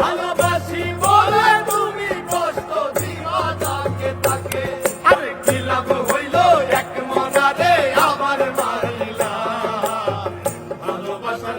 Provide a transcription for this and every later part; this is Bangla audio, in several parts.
ভালোবাসি বলে তুমি কষ্ট দিও তাকে তাকে। আর কি লাভ হইল আমার মারিলা ভালোবাসার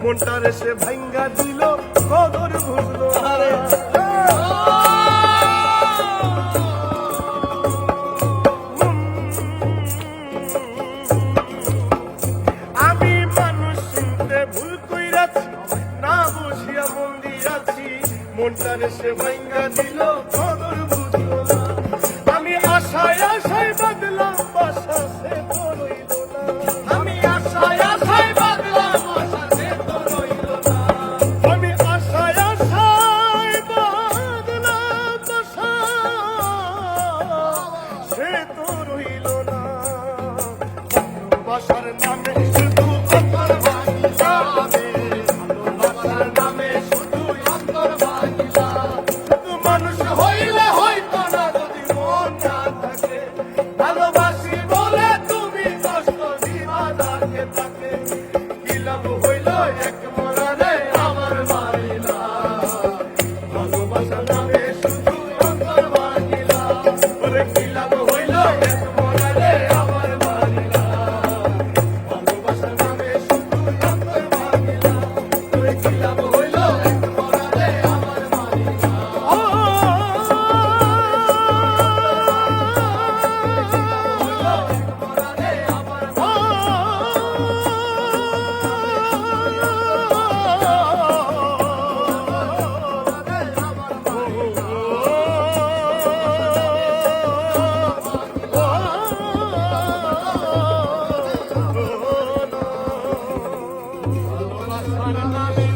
মনটা সে ভাঙ্গা দিল কদর বুঝলো আমি মানুষ না বন্দি সে ভাঙ্গা দিল বুঝলো আমি আশায় আশায় বাদলাম Allah'a emanet